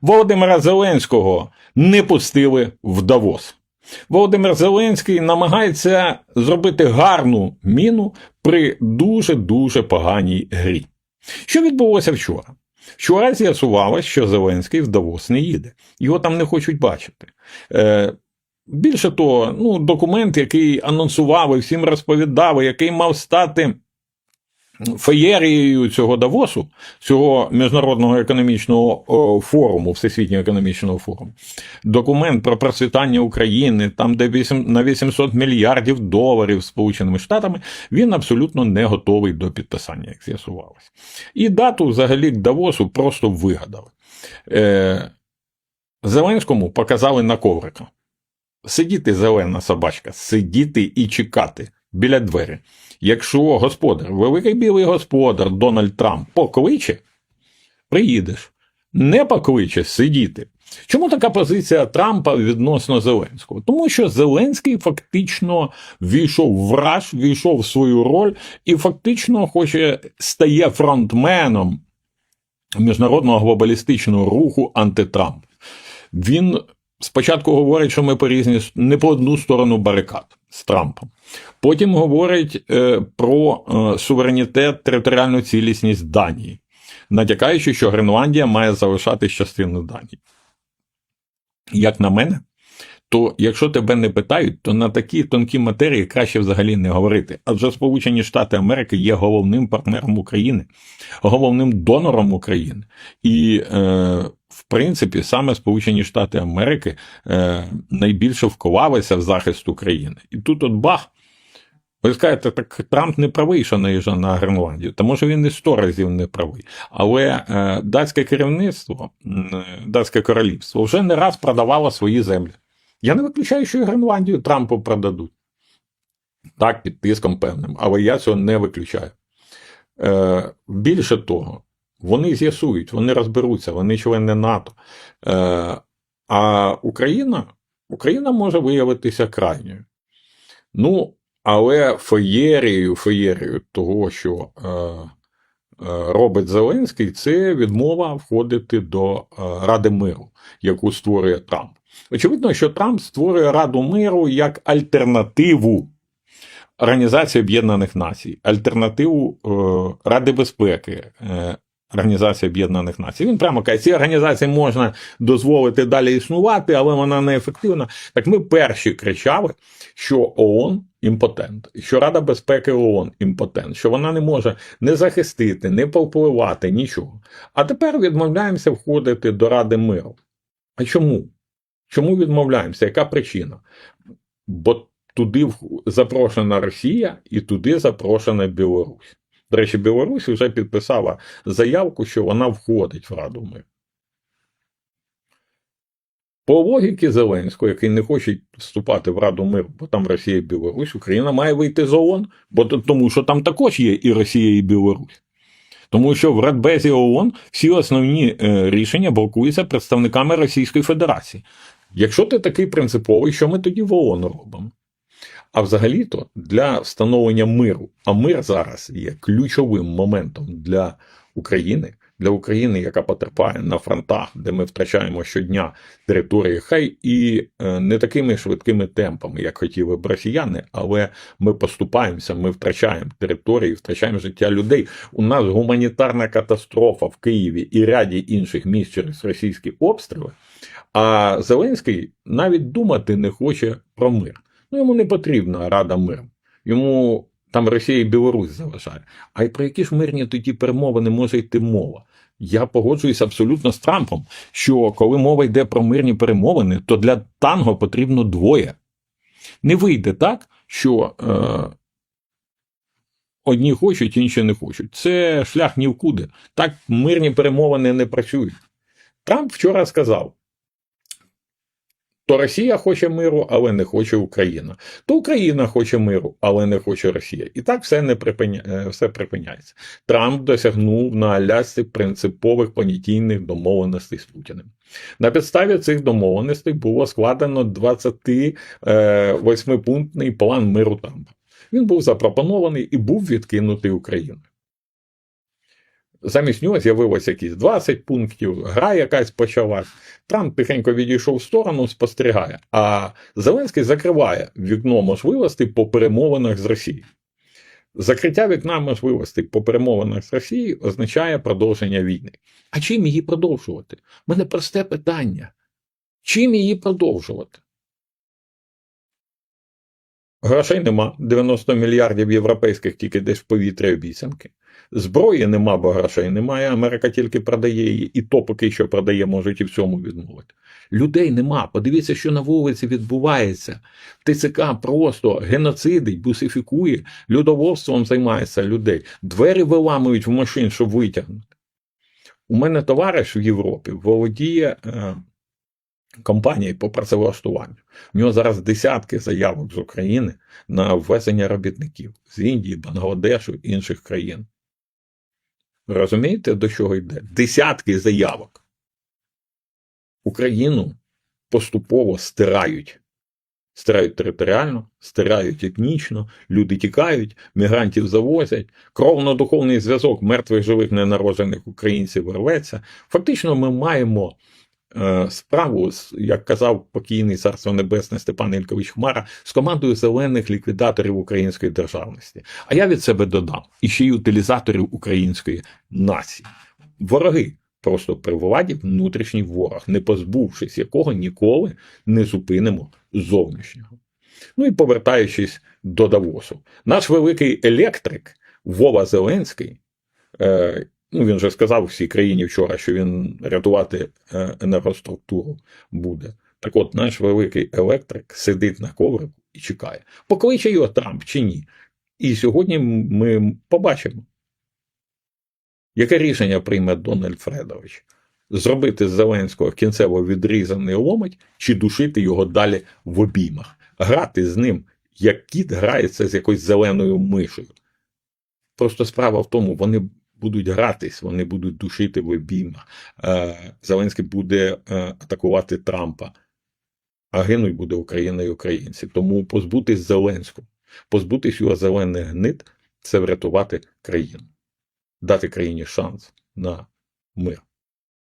Володимира Зеленського не пустили в Давос. Володимир Зеленський намагається зробити гарну міну при дуже-дуже поганій грі. Що відбулося вчора? Вчора з'ясувалось, що Зеленський в Давос не їде. Його там не хочуть бачити. Е, більше того, ну, документ, який анонсував і всім розповідав, який мав стати феєрією цього Давосу, цього міжнародного економічного форуму, Всесвітнього економічного форуму, документ про процвітання України, там, де 8, на 800 мільярдів доларів Сполученими Штатами, він абсолютно не готовий до підписання, як з'ясувалось. І дату взагалі Давосу просто вигадали. Е, Зеленському показали на коврика. Сидіти зелена собачка, сидіти і чекати біля двері. Якщо господар, великий білий господар Дональд Трамп покличе, приїдеш. Не покличе сидіти. Чому така позиція Трампа відносно Зеленського? Тому що Зеленський фактично війшов в раж, війшов в свою роль і фактично хоче стає фронтменом міжнародного глобалістичного руху антитрамп. Він спочатку говорить, що ми по різні не по одну сторону барикад з Трампом. Потім говорить е, про е, суверенітет, територіальну цілісність Данії, натякаючи, що Гренландія має залишатись частиною Данії. Як на мене, то якщо тебе не питають, то на такі тонкі матерії краще взагалі не говорити. Адже Сполучені Штати Америки є головним партнером України, головним донором України. І, е, в принципі, саме Сполучені Штати Америки е, найбільше вклалися в захист України. І тут от бах. Ви скажете, так Трамп не правий, що наїжджав на Гренландію, тому що він і сто разів не правий. Але е, датське керівництво, е, датське королівство вже не раз продавало свої землі. Я не виключаю, що і Гренландію Трампу продадуть. Так, під тиском певним, але я цього не виключаю. Е, більше того, вони з'ясують, вони розберуться, вони члени НАТО. Е, а Україна, Україна може виявитися крайньою. Ну, але феєрією, феєрією того, що е, е, робить Зеленський, це відмова входити до е, Ради миру, яку створює Трамп. Очевидно, що Трамп створює Раду миру як альтернативу Організації Об'єднаних Націй, альтернативу е, Ради безпеки. Е, Організації Об'єднаних Націй. Він прямо каже, ці організації можна дозволити далі існувати, але вона не ефективна. Так ми перші кричали, що ООН імпотент, що Рада безпеки ООН імпотент, що вона не може не захистити, не повпливати, нічого. А тепер відмовляємося входити до Ради миру. А чому? Чому відмовляємося? Яка причина? Бо туди запрошена Росія і туди запрошена Білорусь. До речі, Білорусь вже підписала заявку, що вона входить в Раду миру. По логіки Зеленського, який не хоче вступати в Раду миру, бо там Росія і Білорусь, Україна має вийти з ООН, бо тому що там також є і Росія, і Білорусь. Тому що в Радбезі ООН всі основні е, рішення блокуються представниками Російської Федерації. Якщо ти такий принциповий, що ми тоді в ООН робимо? А взагалі-то для встановлення миру, а мир зараз є ключовим моментом для України, для України, яка потерпає на фронтах, де ми втрачаємо щодня території, хай і е, не такими швидкими темпами, як хотіли б росіяни, але ми поступаємося, ми втрачаємо території, втрачаємо життя людей. У нас гуманітарна катастрофа в Києві і ряді інших міст через російські обстріли. А Зеленський навіть думати не хоче про мир. Ну, йому не потрібна Рада миру. Йому там Росія і Білорусь заважає. А й про які ж мирні тоді перемовини може йти мова? Я погоджуюсь абсолютно з Трампом, що коли мова йде про мирні перемовини, то для танго потрібно двоє. Не вийде так, що е, одні хочуть, інші не хочуть. Це шлях ні в куди. Так мирні перемовини не працюють. Трамп вчора сказав: то Росія хоче миру, але не хоче Україна. То Україна хоче миру, але не хоче Росія. І так все не припиня... е, все припиняється. Трамп досягнув на Алясці принципових понятійних домовленостей з Путіним. На підставі цих домовленостей було складено 28-пунктний план миру Трампа. Він був запропонований і був відкинутий Україною. Замість нього з'явилося якісь 20 пунктів, гра якась почалась. Трамп тихенько відійшов в сторону, спостерігає. А Зеленський закриває вікно можливостей по перемовинах з Росією. Закриття вікна можливостей по перемовинах з Росією означає продовження війни. А чим її продовжувати? У мене просте питання. Чим її продовжувати? Грошей нема. 90 мільярдів європейських тільки десь в повітря обіцянки. Зброї нема, бо грошей немає. Америка тільки продає її, і то поки що продає, можуть і в цьому відмовити. Людей нема. Подивіться, що на вулиці відбувається. ТЦК просто геноцидить, бусифікує, людовольством займається людей. Двері виламують в машин, щоб витягнути. У мене товариш в Європі володіє е, компанією по працевлаштуванню. У нього зараз десятки заявок з України на ввезення робітників з Індії, Бангладешу інших країн. Розумієте, до чого йде? Десятки заявок. Україну поступово стирають. Стирають територіально, стирають етнічно, люди тікають, мігрантів завозять, кровно-духовний зв'язок мертвих живих ненароджених українців рветься. Фактично, ми маємо справу, як казав покійний царство небесне Степан Ількович Хмара, з командою зелених ліквідаторів української державності. А я від себе додам і ще й утилізаторів української нації. Вороги просто при владі внутрішній ворог, не позбувшись якого ніколи не зупинимо зовнішнього. Ну і повертаючись до Давосу, наш великий електрик Вова Зеленський. Е, Ну, він же сказав всій країні вчора, що він рятувати е, енергоструктуру буде. Так от наш великий електрик сидить на коврику і чекає. Покличе його Трамп чи ні. І сьогодні ми побачимо, яке рішення прийме Дональд Фредович. Зробити з Зеленського кінцево відрізаний ломить чи душити його далі в обіймах, грати з ним, як кіт грається з якоюсь зеленою мишею. Просто справа в тому, вони будуть гратись, вони будуть душити в обіймах. Е, Зеленський буде е, атакувати Трампа, а гинуть буде Україна і українці. Тому позбутись Зеленського, позбутись його зелених гнит це врятувати країну, дати країні шанс на мир.